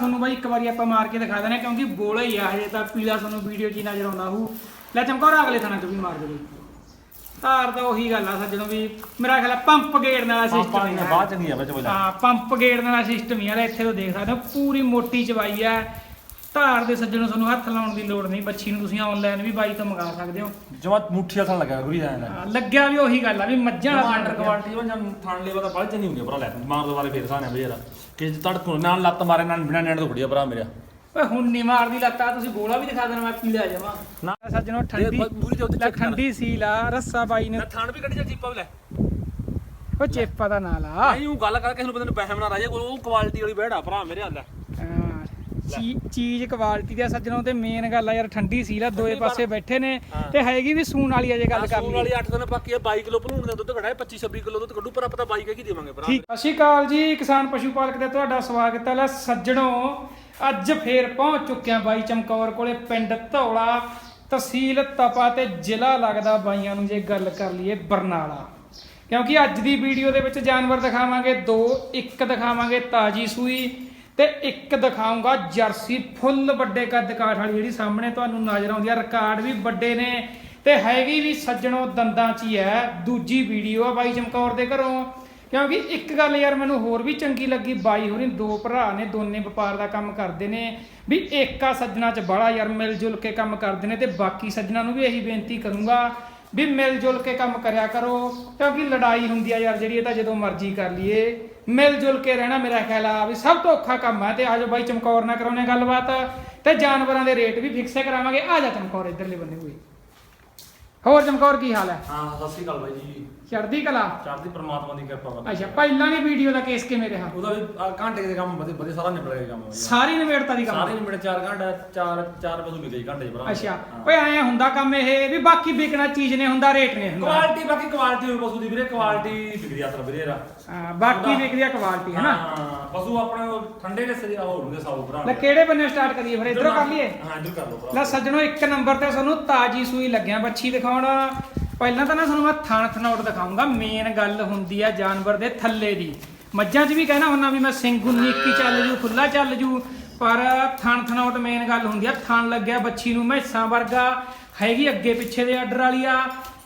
ਤੁਹਾਨੂੰ ਬਾਈ ਇੱਕ ਵਾਰੀ ਆਪਾਂ ਮਾਰ ਕੇ ਦਿਖਾ ਦੇਣਾ ਕਿਉਂਕਿ ਬੋਲਾ ਹੀ ਆ ਹਜੇ ਤਾਂ ਪੀਲਾ ਤੁਹਾਨੂੰ ਵੀਡੀਓ 'ਚ ਹੀ ਨਜ਼ਰ ਆਉਂਦਾ ਹੋਊ। ਲੈ ਚਮਕੌਰ ਅਗਲੇ ਥਾਣਾ 'ਚ ਵੀ ਮਾਰ ਦੇ ਬਈ ਧਾਰ ਤਾਂ ਉਹੀ ਗੱਲ ਆ ਸੱਜਣੋ ਵੀ ਮੇਰਾ ਖਿਆਲ ਆ ਪੰਪ ਗੇੜਨ ਵਾਲਾ ਸਿਸਟਮ ਬਾਅਦ ਚ ਨਹੀਂ ਆ ਵਿੱਚ ਬੋਲਾ। ਹਾਂ ਪੰਪ ਗੇੜਨ ਵਾਲਾ ਸਿਸਟਮ ਹੀ ਆ ਲੈ ਇੱਥੇ ਤੋਂ ਦੇਖ ਸਕਦੇ ਹੋ ਪੂਰੀ ਮੋਟੀ ਚਵਾਈ ਆ। ਧਾਰ ਦੇ ਸੱਜਣੋ ਤੁਹਾਨੂੰ ਹੱਥ ਲਾਉਣ ਦੀ ਲੋੜ ਨਹੀਂ ਬੱਚੀ ਨੂੰ ਤੁਸੀਂ ਆਨਲਾਈਨ ਵੀ ਬਾਈ ਤੋਂ ਮੰਗਾ ਸਕਦੇ ਹੋ। ਜਮਾ ਮੁੱਠੀ ਹੱਥਾਂ ਲੱਗਾ ਗੁਰੀ ਹਾਂ, ਲੱਗਿਆ ਵੀ ਉਹੀ ਗੱਲ ਆ ਵੀ ਮੱਝਾਂ ਵਾਲਾ ਅੰਡਰ ਕੁਆਲਿਟੀ ਉਹ ਜਾਂ ਥਾਣ ਲੈਵਾ ਤਾਂ ਬਲਚ ਨਹੀਂ ਹੁੰਦੀ ਭਰਾ ਲੈ ਮਾਰ ਦੋ ਵਾਲੇ ਫੇਰ ਸਾਨੇ ਬਜੇਰਾ ਕਿ ਜੇ ਤੜਕ ਨੂੰ ਨਾਲ ਲੱਤ ਮਾਰੇ ਨਾਲ ਬਿਨਾ ਨੈਣ ਤੋਂ ਖੜੀਆ ਭਰਾ ਮੇਰਾ। ਓਏ ਹੁਣ ਨਹੀਂ ਮਾਰਦੀ ਲੱਤਾਂ ਤੁਸੀਂ ਗੋਲਾ ਵੀ ਦਿਖਾ ਦੇਣਾ ਮੈਂ ਪੀ ਲਿਆ ਜਾਵਾਂ। ਨਾ। ਸੱਜਣੋ ਠੰਡੀ। ਪੂਰੀ ਤੇ ਉੱਤੇ ਲੈ ਠੰਡੀ ਸੀਲ ਆ ਰੱਸਾ ਬਾਈ ਨੇ। ਥਾਣ ਵੀ ਕੱਢੀ ਜਾ ਚੀਪਾ ਲੈ। ਉਹ ਚੇਪਾ ਦਾ ਨਾਲ ਆ। ਆਈ ਉਹ ਗੱਲ ਕਰ ਕਿਸੇ ਨੂੰ ਬੰਦੇ ਨੂੰ ਪੈਸੇ ਬਣਾ ਰਾਜੇ ਉਹ ਕੁਆਲਿਟੀ ਵਾਲੀ ਬੈੜਾ ਭਰਾ ਮੇਰੇ ਹਾਲ ਚੀਜ਼ ਕੁਆਲਿਟੀ ਦੀ ਸੱਜਣੋ ਤੇ ਮੇਨ ਗੱਲ ਆ ਯਾਰ ਠੰਡੀ ਸੀਲ ਆ ਦੋਏ ਪਾਸੇ ਬੈਠੇ ਨੇ ਤੇ ਹੈਗੀ ਵੀ ਸੂਣ ਵਾਲੀ ਆ ਜੇ ਗੱਲ ਕਰ ਸੂਣ ਵਾਲੀ 8 ਦਿਨ ਬਾਕੀ ਆ 22 ਕਿਲੋ ਭਲੂਣ ਦਾ ਦੁੱਧ ਕਢਾਏ 25 26 ਕਿਲੋ ਦੁੱਧ ਕੱਢੂ ਪਰ ਆਪਾਂ ਤਾਂ 22 ਕੀ ਦੇਵਾਂਗੇ ਭਰਾ। ਠੀਕ। ਸਤਿ ਸ਼੍ਰੀ ਅਕਾਲ ਜੀ ਕਿਸਾਨ ਪਸ਼ੂ ਪਾਲਕ ਦਾ ਤੁਹਾਡਾ ਸਵਾਗਤ ਹੈ ਲੈ ਸੱਜਣੋ। ਅੱਜ ਫੇਰ ਪਹੁੰਚ ਚੁੱਕਿਆ ਬਾਈ ਚਮਕੌਰ ਕੋਲੇ ਪਿੰਡ ਧੌਲਾ ਤਹਿਸੀਲ ਤਪਾ ਤੇ ਜ਼ਿਲ੍ਹਾ ਲੱਗਦਾ ਬਾਈਆਂ ਨੂੰ ਜੇ ਗੱਲ ਕਰ ਲਈਏ ਬਰਨਾਲਾ। ਕਿਉਂਕਿ ਅੱਜ ਦੀ ਵੀਡੀਓ ਦੇ ਵਿੱਚ ਜਾਨਵਰ ਦਿਖਾਵਾਂਗੇ ਦੋ ਇੱਕ ਦਿਖਾਵਾਂਗੇ ਤਾਜੀ ਸੂਈ। ਤੇ ਇੱਕ ਦਿਖਾਉਂਗਾ ਜਰਸੀ ਫੁੱਲ ਵੱਡੇ ਕੱਦ ਕਾਠ ਵਾਲੀ ਜਿਹੜੀ ਸਾਹਮਣੇ ਤੁਹਾਨੂੰ ਨਜ਼ਰ ਆਉਂਦੀ ਆ ਰਿਕਾਰਡ ਵੀ ਵੱਡੇ ਨੇ ਤੇ ਹੈਗੀ ਵੀ ਸੱਜਣੋ ਦੰਦਾਂ 'ਚ ਹੀ ਹੈ। ਦੂਜੀ ਵੀਡੀਓ ਆ ਬਾਈ ਚਮਕੌਰ ਦੇ ਘਰੋਂ। ਕਿਉਂਕਿ ਇੱਕ ਗੱਲ ਯਾਰ ਮੈਨੂੰ ਹੋਰ ਵੀ ਚੰਗੀ ਲੱਗੀ, ਬਾਈ ਹੋਣੀ ਦੋ ਭਰਾ ਨੇ, ਦੋਨੇ ਵਪਾਰ ਦਾ ਕੰਮ ਕਰਦੇ ਨੇ। ਵੀ ਏਕਾ ਸੱਜਣਾ ਚ ਬੜਾ ਯਾਰ ਮਿਲ ਜੁਲ ਕੇ ਕੰਮ ਕਰਦੇ ਨੇ ਤੇ ਬਾਕੀ ਸੱਜਣਾ ਨੂੰ ਵੀ ਇਹੀ ਬੇਨਤੀ ਕਰੂੰਗਾ ਵੀ ਮਿਲ ਜੁਲ ਕੇ ਕੰਮ ਕਰਿਆ ਕਰੋ। ਕਿਉਂਕਿ ਲੜਾਈ ਹੁੰਦੀ ਆ ਯਾਰ ਜਿਹੜੀ, ਇਹ ਤਾਂ ਜਦੋਂ ਮਰਜ਼ੀ ਕਰ ਲਈਏ। ਮਿਲ ਜੁਲ ਕੇ ਰਹਿਣਾ ਮੇਰਾ ਖਿਆਲ ਆ ਵੀ ਸਭ ਤੋਂ ਔਖਾ ਕੰਮ ਹੈ ਤੇ ਆਜੋ ਬਾਈ ਚਮਕੌਰ ਨਾਲ ਕਰਾਉਣੇ ਗੱਲਬਾਤ ਤੇ ਜਾਨਵਰਾਂ ਦੇ ਰੇਟ ਵੀ ਫਿਕਸ ਕਰਾਵਾਂਗੇ। ਆ ਜਾ ਚਮਕੌਰ, ਇੱਧਰਲੇ ਬੰਨੇ ਹੋਏ ਹੋਰ ਚਮਕੌਰ, ਕੀ ਹਾਲ ਹੈ? ਹਾਂ, ਸਤਿ ਸ਼੍ਰੀ ਅਕਾਲ ਬਾਈ ਜੀ। ਚੜ੍ਹਦੀ ਕਲਾ। ਚੜ੍ਹਦੀ ਪ੍ਰਮਾਤਮਾ ਦੀ ਕਿਰਪਾ ਵਾ ਅੱਛਾ ਪਹਿਲਾਂ ਦੀ ਵੀਡੀਓ ਦਾ ਕੇਸ ਕਿਵੇਂ ਰਿਹਾ? ਉਹਦਾ ਵੀ ਆਹ ਘੰਟੇ ਦੇ ਕੰਮ ਬਦੇ ਬਦੇ ਸਾਰਾ ਨਿਬੜ ਗਿਆ ਕੰਮ। ਸਾਰੀ ਨਿਬੇੜਤਾ ਦੀ ਕੰਮ ਸਾਰੇ ਨਿਬੜੇ 4 ਘੰਟੇ 4 4 ਵਜੇ ਨਿਕਲੇ ਘੰਟੇ ਚ ਭਰਾ। ਅੱਛਾ। ਓਏ ਐ ਹੁੰਦਾ ਕੰਮ ਇਹ ਵੀ ਬਾਕੀ ਵਿਕਣਾ ਚੀਜ਼ ਨੇ ਹੁੰਦਾ ਰੇਟ ਨੇ ਹੁੰਦਾ। ਕੁਆਲਿਟੀ ਬਾਕੀ ਕੁਆਲਿਟੀ ਹੋਈ ਪਸ਼ੂ ਦੀ ਵੀਰੇ ਕੁਆਲਿਟੀ ਵਿਕਦੀ ਅਸਰ ਵੀਰੇ ਰਾ ਹਾਂ, ਬਾਕੀ ਵਿਕਦੀ ਆ ਕੁਆਲਿਟੀ ਹੈ ਨਾ? ਹਾਂ ਪਸ਼ੂ ਆਪਣੇ ਉਹ ਠੰਡੇ ਦੇ ਸਰੀ ਹੋਰ ਹੁੰਦੇ ਸਾਊ ਭਰਾ। ਲੈ ਕਿਹੜੇ ਬੰਨੇ ਸਟਾਰਟ ਕਰੀਏ ਫਿਰ? ਇਧਰੋਂ ਕਰ ਲਈਏ? ਹਾਂ ਇਧਰ ਕਰ ਲਓ ਭਰਾ। ਲੈ ਸੱਜਣੋ ਇੱਕ ਨੰਬਰ ਤੇ ਤੁਹਾਨੂੰ ਤਾਜੀ ਸੂਈ ਲੱਗਿਆ ਬੱਚੀ ਦਿਖਾਉਣ। ਪਹਿਲਾਂ ਤਾਂ ਨਾ ਤੁਹਾਨੂੰ ਮੈਂ ਥਣ ਥਨੌਟ ਦਿਖਾਉਂਗਾ ਮੇਨ ਗੱਲ ਹੁੰਦੀ ਆ ਜਾਨਵਰ ਦੇ ਥੱਲੇ ਦੀ। ਮੱਝਾਂ 'ਚ ਵੀ ਕਹਿਣਾ ਹੁੰਦਾ ਵੀ ਮੈਂ ਸਿੰਘ 19 ਚੱਲ ਜੂ ਖੁੱਲਾ ਚੱਲ ਜੂ। ਪਰ ਥਣ ਥਨੌਟ ਮੇਨ ਗੱਲ ਹੁੰਦੀ ਆ। ਥਣ ਲੱਗਿਆ ਬੱਚੀ ਨੂੰ ਮੈਸਾਂ ਵਰਗਾ। ਹੈਗੀ ਅੱਗੇ ਪਿੱਛੇ ਦੇ ਆਰਡਰ ਵਾਲੀ ਆ।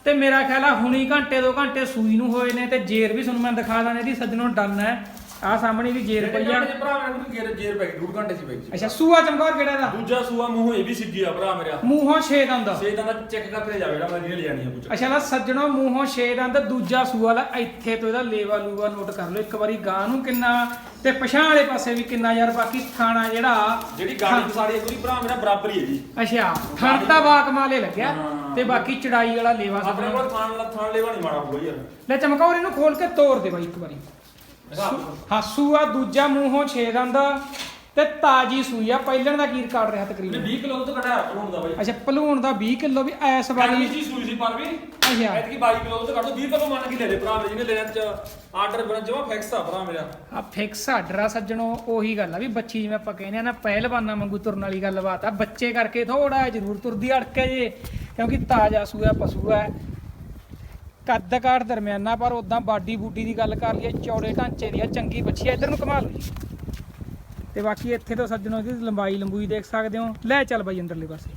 ਤੇ ਮੇਰਾ ਖਿਆਲ ਆ ਹੁਣੀ ਘੰਟੇ ਦੋ ਘੰਟੇ ਸੂਈ ਨੂੰ ਹੋਏ ਨੇ ਤੇ ਜੇਰ ਵੀ ਤੁਹਾਨੂੰ ਮੈਂ ਦਿਖਾ ਦਾਂ, ਇਹਦੀ ਸੱਜਣੋ ਡਨ ਹੈ। ਆ ਸਾਹਮਣੇ ਵੀ ਜੇਰ ਪਈ ਆ। ਭਰਾ ਕੋਲ ਗੇਰ ਜੇਰ ਪੈ ਗਈ ਡੂਢ ਘੰਟੇ ਚ ਪੈ ਗਈ ਅੱਛਾ ਸੂਆ ਚਮਕੌਰ ਕਿਹੜਾ ਦਾ ਦੂਜਾ ਸੂਆ ਮੂੰਹ ਇਹ ਵੀ ਸਿੱਧੀ ਆ ਭਰਾ ਮੇਰਾ। ਮੂੰਹੋਂ ਛੇ ਦੰਦ। ਸੇ ਦਾ ਚੈੱਕ ਕਰਕੇ ਜਾਵੇ ਜਿਹੜਾ ਮੈਂ ਰੀਲ ਜਾਣੀ ਆ ਪੁੱਛ। ਅੱਛਾ ਲਾ ਸੱਜਣੋ ਮੂੰਹੋਂ ਛੇ ਦੰਦ ਦੂਜਾ ਸੂਆ ਲਾ ਇੱਥੇ ਤੋਂ ਇਹਦਾ ਲੇਵਾ ਲੂਵਾ ਨੋਟ ਕਰ ਲਓ। ਇੱਕ ਵਾਰੀ ਗਾਂ ਨੂੰ ਕਿੰਨਾ ਤੇ ਪਛਾਣ ਵਾਲੇ ਪਾਸੇ ਵੀ ਕਿੰਨਾ ਯਾਰ ਬਾਕੀ ਥਾਣਾ ਜਿਹੜਾ ਜਿਹੜੀ ਗਾੜੀ ਸਾਡੀ ਪੂਰੀ ਭਰਾ ਮੇਰਾ ਬਰਾਬਰ ਹੀ ਹੈ ਜੀ ਅੱਛਾ ਥਣ ਤਾਂ ਬਾਕ ਮਾਲੇ ਲੱਗਿਆ। ਤੇ ਬਾਕੀ ਚੜਾਈ ਵਾਲਾ ਲੇਵਾ ਆਪਣੇ ਕੋਲ ਥਾਣ ਲਾ ਥਾਣ ਲੈਵਾ ਨਹੀਂ ਮਾੜਾ ਹੋਊਗਾ ਯਾਰ। ਲੈ ਚਮਕੌਰ ਇਹਨੂੰ ਖੋਲ ਕੇ ਤੋੜ ਦੇ ਬਾਈ ਇੱਕ ਵਾਰੀ। ਹਾਂ ਸੂਆ ਦੂਜਾ ਮੂੰਹੋਂ ਛੇ ਦੰਦ ਤੇ ਤਾਜੀ ਸੂਈ ਆ ਪਹਿਲਣ ਦਾ ਕੀ ਰਿਕਾਰਡ ਰਿਹਾ ਤਕਰੀਬਨ। 20 ਕਿਲੋ ਦੁੱਧ ਕਢਾਇਆ ਭਲੂਣ ਦਾ ਬਾਈ। ਅੱਛਾ ਭਲੂਣ ਦਾ 20 ਕਿਲੋ ਵੀ ਐਸ ਵਾਲੀ ਜੀ ਸੂਈ ਸੀ ਪਰ ਵੀ। ਅੱਛਾ। ਐਤਕੀ 22 ਕਿਲੋ ਦੁੱਧ ਕੱਢੋ 20 ਕਿਲੋ ਮੰਨ ਕੇ ਲੈ ਲੈ ਭਰਾ ਮੇਰੇ ਜਿਹਨੇ ਲੈਣ ਚ ਆਰਡਰ ਬਣਾ ਜਮਾ ਫਿਕਸ ਆ ਭਰਾ ਮੇਰਾ। ਆ ਫਿਕਸ ਆਰਡਰ ਆ ਸੱਜਣੋ ਉਹੀ ਗੱਲ ਆ ਵੀ ਬੱਚੀ ਜਿਵੇਂ ਆਪਾਂ ਕਹਿੰਦੇ ਆ ਨਾ ਪਹਿਲਵਾਨਾਂ ਵਾਂਗੂ ਤੁਰਨ ਵਾਲੀ ਗੱਲਬਾਤ ਆ। ਬੱਚੇ ਕਰਕੇ ਥੋੜਾ ਜ਼ਰੂਰ ਤੁਰਦੀ ਅੜਕੇ ਜੇ ਕਿਉਂਕਿ ਤਾਜ਼ਾ ਸੂਆ ਪਸ਼ੂ ਹੈ ਕੱਦ ਕਾਠ ਦਰਮਿਆਨਾ, ਪਰ ਉਦਾਂ ਬਾਡੀ ਬੂਡੀ ਦੀ ਗੱਲ ਕਰ ਲਈਏ, ਚੌੜੇ ਢਾਂਚੇ ਦੀ ਆ ਚੰਗੀ ਬੱਚੀ ਆ ਇਧਰ ਨੂੰ ਕਮਾ ਲਓ। ਜੀ ਤੇ ਬਾਕੀ ਇੱਥੇ ਤੋਂ ਸੱਜਣੋ ਇਹਦੀ ਲੰਬਾਈ ਲੰਬੂਈ ਦੇਖ ਸਕਦੇ ਹੋ। ਲੈ ਚੱਲ ਬਾਈ ਅੰਦਰਲੇ ਪਾਸੇ।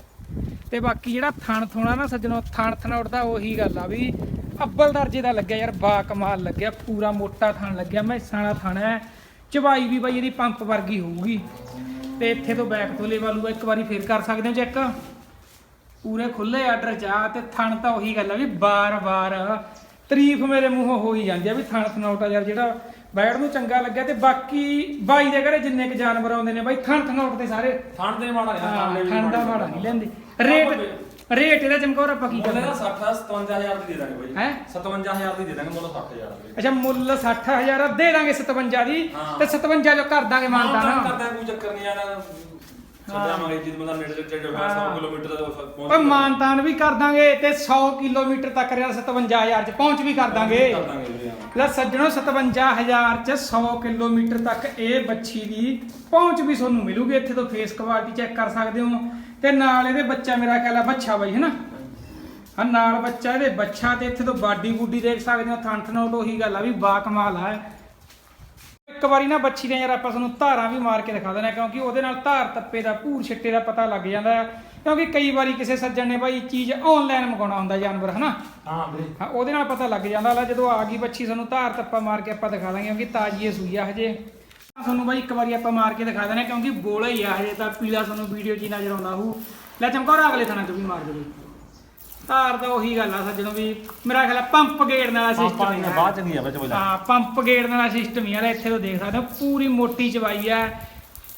ਤੇ ਬਾਕੀ ਜਿਹੜਾ ਥਣ ਥੋਣਾ ਨਾ ਸੱਜਣੋ, ਥਣ ਥਣੌਟ ਦਾ ਉਹੀ ਗੱਲ ਆ ਵੀ ਅੱਬਲ ਦਰਜੇ ਦਾ ਲੱਗਿਆ ਯਾਰ, ਬਾ ਕਮਾਲ ਲੱਗਿਆ, ਪੂਰਾ ਮੋਟਾ ਥਣ ਲੱਗਿਆ, ਮੈਸਾਂ ਵਾਲਾ ਥਣ ਹੈ। ਚਵਾਈ ਵੀ ਬਾਈ ਇਹਦੀ ਪੰਪ ਵਰਗੀ ਹੋਊਗੀ। ਤੇ ਇੱਥੇ ਤੋਂ ਬੈਕ ਤੋਂ ਲੈ ਵਾਲੂਗਾ ਇੱਕ ਵਾਰੀ ਫੇਰ ਕਰ ਸਕਦੇ ਹੋ ਚੈੱਕ ਪੂਰੇ ਖੁੱਲੇ ਆਰਡਰ ਚ ਆ ਤੇ ਥਣ ਤਾਂ ਉਹੀ ਗੱਲ ਆ ਵੀ ਬਾਰ-ਬਾਰ ਤਾਰੀਫ ਮੇਰੇ ਮੂੰਹੋਂ ਹੋ ਹੀ ਜਾਂਦੀ ਆ ਵੀ ਥਣ ਥਣੌਟਾ ਯਾਰ ਜਿਹੜਾ ਬੈੜ ਨੂੰ ਚੰਗਾ ਲੱਗਿਆ ਤੇ ਬਾਕੀ ਬਾਈ ਦੇ ਘਰੇ ਜਿੰਨੇ ਕ ਜਾਨਵਰ ਆਉਂਦੇ ਨੇ ਬਾਈ ਥਣ ਥਣੌਟ ਤੇ ਸਾਰੇ। ਥਾਣ ਦੇ ਮਾੜਾ ਨਹੀਂ ਠੰਡ ਦਾ ਮਾੜਾ ਨਹੀਂ ਲੈਂਦੇ। ਰੇਟ ਰੇਟ ਇਹਦਾ ਚਮਕੌਰ ਆਪਾਂ ਕੀ ਕਰਨਾ ਇਹਦਾ 60 57000 ਦੀ ਦੇ ਦਾਂਗੇ ਬਾਈ। ਹੈਂ? 57000 ਦੀ ਦੇ ਦਾਂਗੇ ਮੁੱਲ 60000 ਦੀ। ਅੱਛਾ ਮੁੱਲ 60000 ਆ, ਦੇ ਦਾਂਗੇ 57 ਦੀ। ਤੇ 57 ਜੋ ਕਰ ਦਾਂਗੇ ਮਾਨਤਾ ਨਾ। ਕਰਦਾ ਕੋਈ ਚੱਕਰ ਨਹੀਂ ਆਣਾ ਸੱਦਿਆਵਾਂਗੇ ਜਿੱਦ ਬੰਦਾ ਨੇੜੇ ਤੇ ਹੋਇਆ 100 ਹਾਂ। ਕਿਲੋਮੀਟਰ ਦਾ ਓਏ ਪਹੁੰਚ ਮਾਨਤਾਨ ਵੀ ਕਰ ਦਾਂਗੇ ਤੇ 100 ਕਿਲੋਮੀਟਰ ਤੱਕ ਰਿਆ 57000 ਚ ਪਹੁੰਚ ਵੀ ਕਰ ਦਾਂਗੇ। ਕਰ ਦਾਂਗੇ ਵੀਰੇ ਹਾਂ। ਲੈ ਸੱਜਣੋ 57000 ਚ 100 ਕਿਲੋਮੀਟਰ ਤੱਕ ਇਹ ਬੱਚੀ ਦੀ ਪਹੁੰਚ ਵੀ ਤੁਹਾਨੂੰ ਮਿਲੂਗੀ ਇੱਥੇ ਤੋਂ ਫੇਸ ਕੁਆਲਿਟੀ ਚੈੱਕ ਕਰ ਸਕਦੇ ਹੋ। ਤੇ ਨਾਲ ਇਹਦੇ ਬੱਚਾ ਮੇਰਾ ਖਿਆਲ ਆ ਬੱਚਾ ਬਾਈ ਹੈਨਾ? ਹਾਂ ਨਾਲ ਬੱਚਾ ਇਹਦੇ ਬੱਚਾ ਤੇ ਇੱਥੇ ਤੋਂ ਬਾਡੀ ਬੂਡੀ ਦੇਖ ਸਕਦੇ ਹੋ ਥਣ ਥਣੋਟ ਉਹੀ ਗੱਲ ਆ ਵੀ ਬਾ ਕਮਾਲ ਆ। ਇੱਕ ਵਾਰੀ ਨਾ ਬੱਚੀ ਦੇ ਯਾਰ ਆਪਾਂ ਤੁਹਾਨੂੰ ਧਾਰਾਂ ਵੀ ਮਾਰ ਕੇ ਦਿਖਾ ਦੇਣਾ ਕਿਉਂਕਿ ਉਹਦੇ ਨਾਲ ਧਾਰ ਤੱਪੇ ਦਾ ਭੂਰ ਛਿੱਟੇ ਦਾ ਪਤਾ ਲੱਗ ਜਾਂਦਾ ਹੈ। ਕਿਉਂਕਿ ਕਈ ਵਾਰੀ ਕਿਸੇ ਸੱਜਣ ਨੇ ਬਾਈ ਚੀਜ਼ ਆਨਲਾਈਨ ਮੰਗਾਉਣਾ ਹੁੰਦਾ ਜਾਨਵਰ ਹਨਾ? ਹਾਂ ਵੀਰੇ ਹਾਂ ਉਹਦੇ ਨਾਲ ਪਤਾ ਲੱਗ ਜਾਂਦਾ ਲਾ ਜਦੋਂ ਆ ਗਈ ਬੱਚੀ ਤੁਹਾਨੂੰ ਧਾਰ ਤੱਪਾ ਮਾਰ ਕੇ ਆਪਾਂ ਦਿਖਾ ਦਾਂਗੇ ਕਿਉਂਕਿ ਤਾਜੀ ਹੈ ਸੂਈ ਆ ਹਜੇ ਤੁਹਾਨੂੰ ਬਾਈ ਇੱਕ ਵਾਰੀ ਆਪਾਂ ਮਾਰ ਕੇ ਦਿਖਾ ਦੇਣਾ ਕਿਉਂਕਿ ਬੋਲਾ ਹੀ ਆ ਹਜੇ ਤਾਂ ਪੀਲਾ ਤੁਹਾਨੂੰ ਵੀਡੀਓ 'ਚ ਹੀ ਨਜ਼ਰ ਆਉਂਦਾ ਹੋਊ। ਲੈ ਚਮਕੌਰ ਅਗਲੇ ਥਾਣਾ 'ਚ ਵੀ ਮਾਰ ਦੇ ਧਾਰ ਤਾਂ ਉਹੀ ਗੱਲ ਆ ਸੱਜਣੋ ਵੀ ਮੇਰਾ ਖਿਆਲ ਆ ਪੰਪ ਗੇੜਨ ਵਾਲਾ ਆਪਾਂ ਸਿਸਟਮ ਹੈ ਬਾਅਦ ਚ ਨਹੀਂ ਆ ਵਿੱਚ ਬੋਲਿਆ ਹਾਂ ਪੰਪ ਗੇੜਨ ਵਾਲਾ ਸਿਸਟਮ ਹੀ ਆ। ਇੱਥੇ ਤੋਂ ਦੇਖ ਸਕਦੇ ਹੋ ਪੂਰੀ ਮੋਟੀ ਚਵਾਈ ਆ।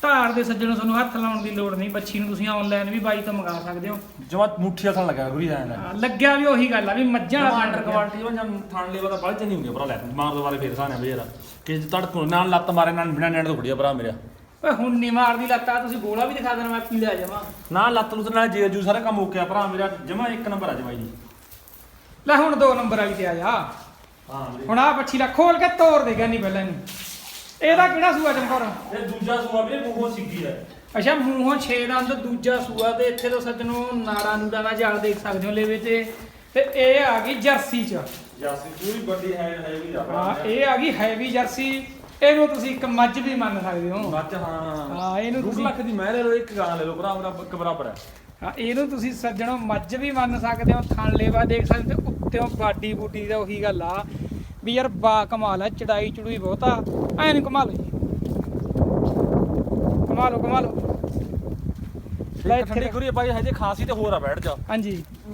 ਧਾਰ ਦੇ ਸੱਜਣੋ ਤੁਹਾਨੂੰ ਹੱਥ ਲਾਉਣ ਦੀ ਲੋੜ ਨਹੀਂ ਬੱਚੀ ਨੂੰ ਤੁਸੀਂ ਆਨਲਾਈਨ ਵੀ ਬਾਈ ਤੋਂ ਮੰਗਾ ਸਕਦੇ ਹੋ। ਜਮਾ ਮੁੱਠੀ ਹੱਥਾਂ ਲੱਗਾ ਗੁਰੀ ਹਾਂ, ਲੱਗਿਆ ਵੀ ਉਹੀ ਗੱਲ ਆ ਵੀ ਮੱਝਾਂ ਵਾਲਾ ਆਰਡਰ ਕੁਆਲਿਟੀ ਉਹ ਜਾਂ ਥਾਣ ਲੈਵਾ ਤਾਂ ਬਲ ਚ ਨਹੀਂ ਹੁੰਦੀ ਭਰਾ ਲੈ ਮਾਰ ਦੋ ਵਾਲੇ ਫੇਰ ਸਾਨੇ ਬਜੇਰਾ ਕਿ ਤੜਕੋ ਨਾਲ ਲੱਤ ਮਾਰੇ ਨਾਲ ਬਿਨਾ ਨੈਣ ਤੋਂ ਖੜੀਆ ਭਰਾ ਮੇਰਾ। ਓਏ ਹੁਣ ਨਹੀਂ ਮਾਰਦੀ ਲੱਤਾਂ ਤੁਸੀਂ ਗੋਲਾ ਵੀ ਦਿਖਾ ਦੇਣਾ ਮੈਂ ਪੀਲਾ ਜਾਵਾਂ। ਨਾ ਲੱਤ ਲੁੱਤ ਨਾਲ ਜੇ ਜੂ ਸਾਰੇ ਕੰਮ ਓਕੇ ਆ ਭਰਾ ਮੇਰਾ ਜਮਾ ਇੱਕ ਨੰਬਰ ਆ ਜਮਾਈ ਜੀ ਲੈ ਹੁਣ ਦੋ ਨੰਬਰ ਵਾਲੀ ਤੇ ਆ ਜਾ। ਹਾਂ ਵੀਰੇ ਹੁਣ ਆ ਬੱਚੀ ਦਾ ਖੋਲ ਕੇ ਤੋੜ ਦੇਗਾ ਨਹੀਂ ਪਹਿਲਾਂ ਨੂੰ ਇਹਦਾ ਕਿਹੜਾ ਸੂਆ ਚਮਕੌਰ? ਇਹ ਦੂਜਾ ਸੂਆ ਵੀਰੇ ਮੂੰਹੋਂ ਸਿੱਗੀ ਹੈ ਅੱਛਾ ਮੂੰਹੋਂ 6 ਦਾ ਅੰਦਰ ਦੂਜਾ ਸੂਆ ਤੇ ਇੱਥੇ ਤੋਂ ਸੱਜਣੋਂ ਨਾੜਾ ਨੂੜਾ ਦਾ ਜਾਲ ਦੇਖ ਸਕਦੇ ਹੋ ਲੇਵੇ ਤੇ। ਤੇ ਇਹ ਆ ਗਈ ਜਰਸੀ ਚ। ਜਾਸੀ ਪੂਰੀ ਵੱਡੀ ਹੈ ਹੈ ਵੀ ਆ ਹਾਂ ਇਹ ਆ ਗਈ ਹੈਵੀ ਜਰਸੀ। ਇਹਨੂੰ ਤੁਸੀਂ ਇੱਕ ਮੱਝ ਵੀ ਮੰਨ ਸਕਦੇ ਹੋ। ਮੱਚ ਹਾਂ। ਹਾਂ ਇਹਨੂੰ ਤੁਸੀਂ ਲੱਖ ਦੀ ਮੈਂ ਲੈ ਲਓ ਇੱਕ ਗਾਂ ਲੈ ਲਓ ਭਰਾ ਮੇਰਾ ਇੱਕ ਬਰਾਬਰ ਹੈ। ਹਾਂ ਇਹਨੂੰ ਤੁਸੀਂ ਸੱਜਣੋਂ ਮੱਝ ਵੀ ਮੰਨ ਸਕਦੇ ਹੋ ਥਣ ਲੇਵਾ ਦੇਖ ਸਕਦੇ ਹੋ ਉੱਤੇੋਂ ਬਾਡੀ ਬੂਟੀ ਦਾ ਉਹੀ ਗੱਲ ਆ ਵੀ ਯਾਰ ਬਾ ਕਮਾਲ ਆ ਚੜਾਈ ਚੜੂਈ ਬਹੁਤਾ ਐ ਨਹੀਂ ਕਮਾ ਲਓ ਜੀ ਕਮਾ ਲਓ ਕਮਾ ਲਓ। ਲੈ ਠੰਡੀ। ਗੁਰੀ ਬਾਈ ਹਜੇ ਖਾਸੀ ਤੇ ਹੋਰ ਆ ਬੈਠ ਜਾ। ਹਾਂਜੀ।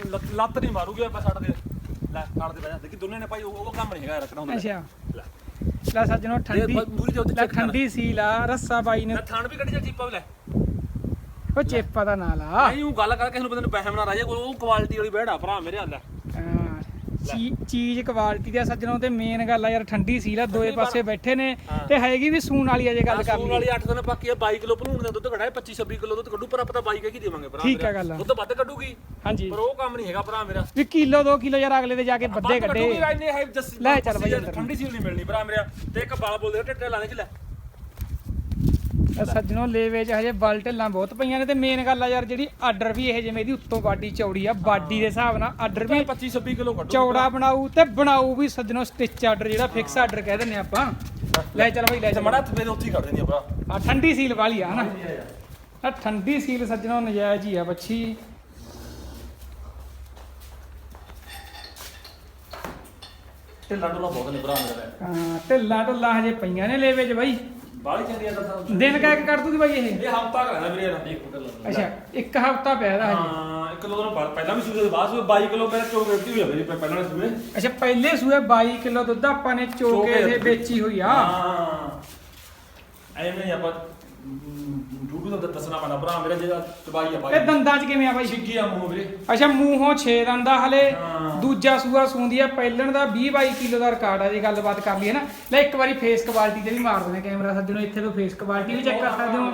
ਲੱਤ- ਨਹੀਂ ਮਾਰੂਗੀ ਆਪਾਂ ਛੱਡ ਦੇ। ਲੈ ਛੱਡ ਦੇ ਬੈਠ ਦੇਖੀ ਦੋਨੇ ਨੇ ਭਾਈ ਉਹ ਉਹ ਕੰਮ ਨਹੀਂ ਹੈਗਾ ਰੱਖਣਾ ਹੁੰਦਾ ਅੱਛਾ। ਲੈ ਸੱਜਣੋਂ ਠੰਡੀ ਪੂਰੀ ਤੇ ਉੱਤੇ ਲੈ ਕਰ। ਠੰਡੀ ਸੀਲ ਆ ਰੱਸਾ ਬਾਈ ਨੇ। ਥਾਣ ਵੀ ਕੱਢੀ ਜਾ ਚੀਪਾ ਵੀ ਲੈ। ਉਹ ਚੇਪਾ ਦਾ ਨਾਲ ਆ। ਨਹੀਂ ਉਹ ਗੱਲ ਕਰ ਕਿਸੇ ਨੂੰ ਬੰਦੇ ਨੂੰ ਪੈਸੇ ਬਣਾ ਰਾਜੇ ਕੋਲ ਉਹ ਕੁਆਲਿਟੀ ਵਾਲੀ ਆ ਭਰਾ ਮੇਰੇ ਹੱਲ ਚੀ- ਚੀਜ਼ ਕੁਆਲਿਟੀ ਦੀ ਆ ਸੱਜਣੋਂ ਤੇ ਮੇਨ ਗੱਲ ਆ ਯਾਰ ਠੰਡੀ ਸੀਲ ਆ ਦੋਏ ਠੰਡੀ ਪਰ- ਪਾਸੇ ਬੈਠੇ ਨੇ ਹਾਂ। ਤੇ ਹੈਗੀ ਵੀ ਸੂਣ ਵਾਲੀ ਅਜੇ ਗੱਲ ਕਰ ਸੂਣ ਲਈ ਵਾਲੀ 8 ਦਿਨ ਬਾਕੀ ਆ 22 ਕਿਲੋ ਭਲੂਣ ਦਾ ਦੁੱਧ ਕਢਾਏ 25 26 ਕਿਲੋ ਦੁੱਧ ਕੱਢੂ ਪਰ ਆਪਾਂ ਤਾਂ 22 ਕੀ ਦੇਵਾਂਗੇ ਭਰਾ ਠੀਕ ਆ ਮੇਰਾ। ਗੱਲ ਆ। ਦੁੱਧ ਵੱਧ ਕੱਢੂਗੀ ਹਾਂਜੀ ਪਰ ਉਹ ਕੰਮ ਨਹੀਂ ਹੈਗਾ ਭਰਾ ਮੇਰਾ ਵੀ ਕਿਲੋ 2 ਕਿਲੋ ਯਾਰ ਅਗਲੇ ਦੇ ਜਾ ਕੇ ਵੱਧ ਕੱਢੇ ਕੱਢੂਗੀ ਇੰਨੇ ਹੈ ਜੱਸ ਲੈ ਚੱਲ ਬਾਈ ਅੰਦਰ। ਠੰਡੀ ਸੀਲ ਨਹੀਂ ਮਿਲਣੀ ਭਰਾ ਮੇਰਾ ਤੇ ਇੱਕ ਬਾਲ ਬੋਲਦੇ ਟੱਟੇ ਲਾਣੇ ਚ ਲੈ ਸੱਜਣੋਂ ਲੇਵੇ ਚ ਹਜੇ ਬਲ ਢਿੱਲਾਂ ਬਹੁਤ ਪਈਆਂ ਨੇ ਤੇ ਮੇਨ ਗੱਲ ਆ ਯਾਰ ਜਿਹੜੀ ਆਰਡਰ ਵੀ ਇਹ ਜਿਵੇਂ ਇਹਦੀ ਉੱਤੋਂ ਬਾਡੀ ਚੌੜੀ ਆ ਬਾਡੀ ਦੇ ਹਿਸਾਬ ਨਾਲ ਆਰਡਰ ਵੀ 25 26 ਕਿਲੋ ਕੱਢੂ। ਚੌੜਾ ਬਣਾਊ ਤੇ ਬਣਾਊ ਵੀ ਸੱਜਣੋਂ ਸਟਿਚ ਆਰਡਰ ਜਿਹੜਾ ਫਿਕਸ ਆਰਡਰ ਕਹਿ ਦਿੰਦੇ ਆਪਾਂ। ਲੈ ਚੱਲ ਬਈ ਲੈ ਚੱਲ। ਮੜਾ ਮੇਰੇ ਉੱਥੇ ਕੱਢ ਦਿੰਦੀ ਆ ਭਰਾ। ਆ ਠੰਡੀ ਸੀਲ ਵਾਲੀ ਆ ਹਨਾ ਆ ਠੰਡੀ ਸੀਲ ਸੱਜਣੋਂ ਨਜਾਇਜ਼ ਹੀ ਆ ਬੱਚੀ। ਢਿੱਲਾ ਢੁੱਲਾ ਬਹੁਤ ਨੇ ਭਰਾ ਮੇਰਾ। ਹਾਂ ਢਿੱਲਾਂ ਢੁੱਲਾਂ ਹਜੇ ਪਈਆਂ ਨੇ ਲੇਵੇ ਚ ਬਾਈ। ਬਾਲੀ ਚੰਗੀ ਆ ਤਾਂ ਦਿਨ ਕੇ ਕੱਢ ਦੂਗੀ ਬਾਈ ਇਹ? ਇਹ ਹਫਤਾ ਕਰਾਂਦਾ ਵੀਰੇ ਇਹਦਾ ਇੱਕ ਢਿੱਲਾ ਅੱਛਾ ਇੱਕ ਹਫਤਾ ਪਿਆ ਇਹਦਾ ਹਜੇ। ਹਾਂ ਇੱਕ ਕਿਲੋ ਤੋਂ ਪਹਿਲਾਂ ਵੀ ਸੂਏ ਦੇ ਬਾਅਦ ਸੂਏ 22 ਕਿਲੋ ਪਹਿਲਾਂ ਚੋਕ ਵੇਚੀ ਹੋਈ ਆ ਵੀਰੇ ਪਹਿਲਾਂ ਵਾਲੇ ਸੂਏ। ਅੱਛਾ ਪਹਿਲੇ ਸੂਏ 22 ਕਿਲੋ ਦੁੱਧ ਆਪਾਂ ਨੇ ਚੋ ਕੇ ਇਹ ਵੇਚੀ ਹੋਈ ਆ। ਹਾਂ। ਐਵੇਂ ਹੀ ਆਪਾਂ ਡੂਡੂ ਦਾ ਦੱਸਣਾ ਪੈਣਾ ਭਰਾ ਮੇਰਾ ਜਿਹੜਾ ਚਬਾਈ ਆ ਇਹ ਬਾਈ ਦੰਦਾਂ 'ਚ ਕਿਵੇਂ ਆ ਬਾਈ ਛਿੱਗੀ ਆ ਮੂੰਹ ਵੀਰੇ ਅੱਛਾ ਮੂੰਹੋਂ 6 ਦੰਦਾ ਹਲੇ। ਹਾਂ। ਦੂਜਾ ਸੂਆ ਸੂੰਦੀ ਆ ਪਹਿਲਣ ਦਾ 20 22 ਕਿਲੋ ਦਾ ਰਿਕਾਰਡ ਆ ਜੇ ਗੱਲਬਾਤ ਕਰ ਲਈਏ ਨਾ। ਲੈ ਇੱਕ ਵਾਰੀ ਫੇਸ ਕੁਆਲਿਟੀ ਤੇ ਵੀ ਮਾਰ ਦਿੰਦੇ ਕੈਮਰਾ ਸੱਜਣੋ ਇੱਥੇ ਤੋਂ ਫੇਸ ਕੁਆਲਿਟੀ ਵੀ ਚੈੱਕ ਕਰ ਸਕਦੇ ਹੋ।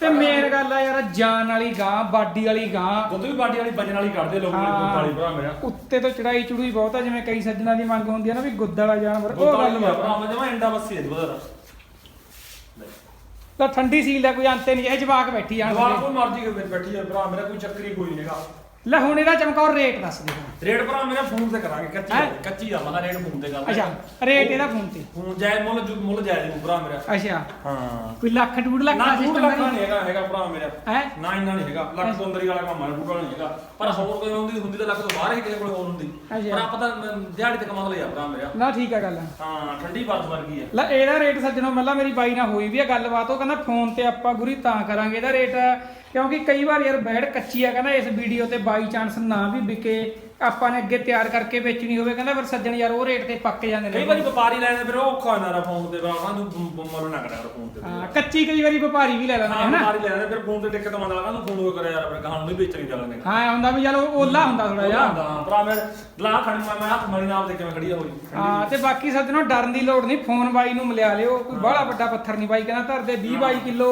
ਤੇ ਮੇਨ ਗੱਲ ਆ ਯਾਰ ਜਾਨ ਵਾਲੀ ਗਾਂ ਬਾਡੀ ਵਾਲੀ ਗਾਂ। ਦੁੱਧ ਵੀ ਬਾਡੀ ਵਾਲੀ ਵਜਨ ਵਾਲੀ ਕੱਢਦੇ ਲੋਕ ਮੇਰੇ ਦੁੱਧ ਵਾਲੀ ਭਰਾ ਮੇਰਾ। ਉੱਤੇ ਤੋਂ ਚੜਾਈ ਚੜੂਈ ਬਹੁਤ ਆ ਜਿਵੇਂ ਕਈ ਸੱਜਣਾ ਦੀ ਮੰਗ ਹੁੰਦੀ ਆ ਨਾ ਵੀ ਗੁੱਦ ਵਾਲਾ ਜਾਨਵਰ ਦੁੱਧ ਉਹ ਵਾਲੀ ਗੱਲ ਆ ਭਰਾ ਮੈਂ ਜਮਾ ਇੰਡਾ ਬੱਸੀ ਦੁੱਧ ਦਾ ਤਾਂ ਠੰਡੀ ਸੀਲ ਦਾ ਕੋਈ ਅੰਤ ਨਹੀਂ, ਇਹ ਜਵਾਕ ਬੈਠੀ ਜਾਣ ਦਵਾ ਕੋਈ ਮਰਜ਼ੀ ਕੇ ਬੈਠੀ ਆ ਭਰਾ, ਮੇਰਾ ਕੋਈ ਚੱਕਰੀ ਕੋਈ ਨਹੀਂ ਲੈ ਹੁਣ ਇਹਦਾ ਚਮਕੌਰ ਰੇਟ ਦੱਸ ਦੇ ਰੇਟ ਭਰਾ ਮੇਰਾ ਫੋਨ ਤੇ ਕਰਾਂਗੇ ਕੱਚੀ ਹੈਂ? ਕੱਚੀ ਆ ਮਗਾ ਰੇਟ ਫੋਨ ਤੇ ਕਰਾਂਗੇ ਅੱਛਾ ਰੇਟ ਇਹਦਾ ਫੋਨ ਤੇ। ਫੋਨ ਜਾਇ ਮੁੱਲ ਜੋ- ਮੁੱਲ ਜਾਇ ਨੂੰ ਭਰਾ ਮੇਰਾ। ਅੱਛਾ। ਹਾਂ। ਕੋਈ ਲੱਖ ਡੂਢ ਲੱਖ ਨਾ ਦਾ ਸਿਸਟਮ ਲੱਖ ਨਹੀਂ ਹੈਗਾ ਹੈਗਾ ਭਰਾ ਮੇਰਾ। ਹੈ? ਨਾ ਇੰਨਾ ਨਹੀਂ ਹੈਗਾ ਲੱਖ ਤੋਂ ਅੰਦਰ ਹੀ ਵਾਲਾ ਕੰਮ ਡੂਢ ਵਾਲਾ ਨਹੀਂ ਹੈਗਾ। ਪਰ ਹੋਰ ਕੋਈ ਹੁੰਦੀ ਹੁੰਦੀ ਤਾਂ ਲੱਖ ਤੋਂ ਬਾਹਰ ਹੀ ਕਿਸੇ ਕੋਲ ਹੋਰ ਹੁੰਦੀ। ਅੱਛਾ। ਪਰ ਆਪਾਂ ਤਾਂ ਦਿਹਾੜੀ ਤੇ ਕਮਾਉਣ ਲਈ ਆ ਭਰਾ ਮੇਰਾ। ਨਾ ਠੀਕ ਆ ਗੱਲ ਹਾਂ ਠੰਡੀ ਬਾਤ ਵਰਗੀ ਹੈ ਲੈ ਇਹਦਾ ਰੇਟ ਸੱਜਣੋ ਮੱਲਾ ਮੇਰੀ ਬਾਈ ਨਾਲ ਹੋਈ ਵੀ ਆ ਗੱਲਬਾਤ ਉਹ ਕਹਿੰਦਾ ਫੋਨ ਤੇ ਆਪਾਂ ਗੁਰੀ ਤਾਂ ਕਰਾਂਗੇ ਇਹਦਾ ਰੇਟ ਕਿਉਂਕਿ ਕਈ ਵਾਰ ਯਾਰ ਬੈੜ ਕੱਚੀ ਆ ਕਹਿੰਦਾ ਇਸ ਵੀਡੀਓ ਤੇ ਬਾਈ ਚਾਂਸ ਨਾ ਵੀ ਵਿਕੇ ਆਪਾਂ ਨੇ ਅੱਗੇ ਤਿਆਰ ਕਰਕੇ ਵੇਚਣੀ ਹੋਵੇ ਕਹਿੰਦਾ ਫਿਰ ਸੱਜਣ ਯਾਰ ਉਹ ਰੇਟ ਤੇ ਪੱਕ ਜਾਂਦੇ ਕਈ ਨੇ ਵਾਰੀ ਵਪਾਰੀ ਲੈਣੇ ਫਿਰ ਉਹ ਔਖਾ ਹੁੰਦਾ ਰਾ ਫੋਨ ਤੇ ਭਰਾ ਨੂੰ ਮੁੱਲ ਨਾ ਕਰਿਆ ਕਰ ਫੋਨ ਤੇ। ਹਾਂ ਕੱਚੀ ਕਈ ਵਾਰੀ ਵਪਾਰੀ ਵੀ ਲੈ ਲੈਂਦੇ ਨੇ ਹਾਂ ਵਪਾਰੀ ਲੈਣੇ ਫਿਰ ਫੋਨ ਤੇ ਦਿੱਕਤ ਲਾ ਨੂੰ ਫੋਨ ਕਰਿਆ ਯਾਰ ਆਪਣੇ ਕਹਾਣ ਨੂੰ ਵੇਚਣੀ ਚੱਲਣੇ ਹਾਂ ਹੁੰਦਾ ਵੀ ਚਲੋ ਓਲਾ ਹੁੰਦਾ ਥੋੜਾ ਜਿਹਾ। ਹਾਂ ਭਰਾ ਮੈਂ ਲਾ ਖੜ ਮੈਂ ਮੈਂ ਹੱਥ ਮਣੀ ਨਾਲ ਦੇ ਕਿਵੇਂ ਖੜੀ ਹੋਈ। ਹਾਂ ਤੇ ਬਾਕੀ ਸੱਜਣੋ ਡਰਨ ਦੀ ਲੋੜ ਨਹੀਂ ਫੋਨ ਬਾਈ ਨੂੰ ਮਿਲਿਆ ਲਿਓ ਕੋਈ ਬੜਾ ਵੱਡਾ ਪੱਥਰ ਨਹੀਂ ਬਾਈ ਕਹਿੰਦਾ ਧਰਦੇ 20 22 ਕਿਲੋ।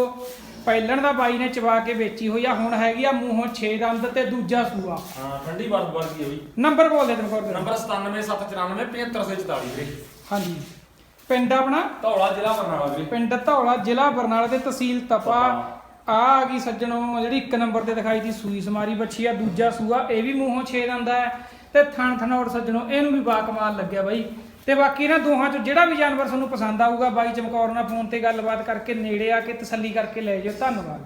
ਪਹਿਲਣ ਦਾ ਬਾਈ ਨੇ ਚਵਾ ਕੇ ਵੇਚੀ ਹੋਈ ਆ ਹੁਣ ਹੈਗੀ ਆ ਮੂੰਹੋਂ 6 ਦੰਦ ਤੇ ਦੂਜਾ ਸੂਆ। ਹਾਂ ਠੰਡੀ ਵਰਗੀ ਨੰਬਰ ਬੋਲ ਦੇ ਤੈਨੂੰ ਕੋਲ ਨੰਬਰ 9779475744 ਵੀਰੇ। ਹਾਂਜੀ। ਪਿੰਡ ਆਪਣਾ? ਧੌਲਾ ਜ਼ਿਲ੍ਹਾ ਬਰਨਾਲਾ ਵੀਰੇ। ਪਿੰਡ ਧੌਲਾ ਜ਼ਿਲ੍ਹਾ ਬਰਨਾਲਾ ਤੇ ਤਹਿਸੀਲ ਤਪਾ। ਆ ਆ ਗਈ ਸੱਜਣੋ ਜਿਹੜੀ ਇੱਕ ਨੰਬਰ ਤੇ ਦਿਖਾਈ ਦੀ ਸੂਈ ਸਮਾਰੀ ਬੱਚੀ ਆ ਦੂਜਾ ਸੂਆ। ਇਹ ਵੀ ਮੂੰਹੋਂ 6 ਦੰਦ ਹੈ ਤੇ ਥਣ ਥਣੋੜ ਸੱਜਣੋ ਇਹਨੂੰ ਵੀ ਬਾ ਕਮਾਲ ਲੱਗਿਆ ਬਾਈ। ਤੇ ਬਾਕੀ ਨਾ ਦੋਹਾਂ ਚੋਂ ਜਿਹੜਾ ਵੀ ਜਾਨਵਰ ਤੁਹਾਨੂੰ ਪਸੰਦ ਆਊਗਾ, ਬਾਈ ਚਮਕੌਰ ਨਾਲ ਫੋਨ ਤੇ ਗੱਲਬਾਤ ਕਰਕੇ ਨੇੜੇ ਆ ਕੇ ਤਸੱਲੀ ਕਰਕੇ ਲੈ ਜਾਓ। ਧੰਨਵਾਦ।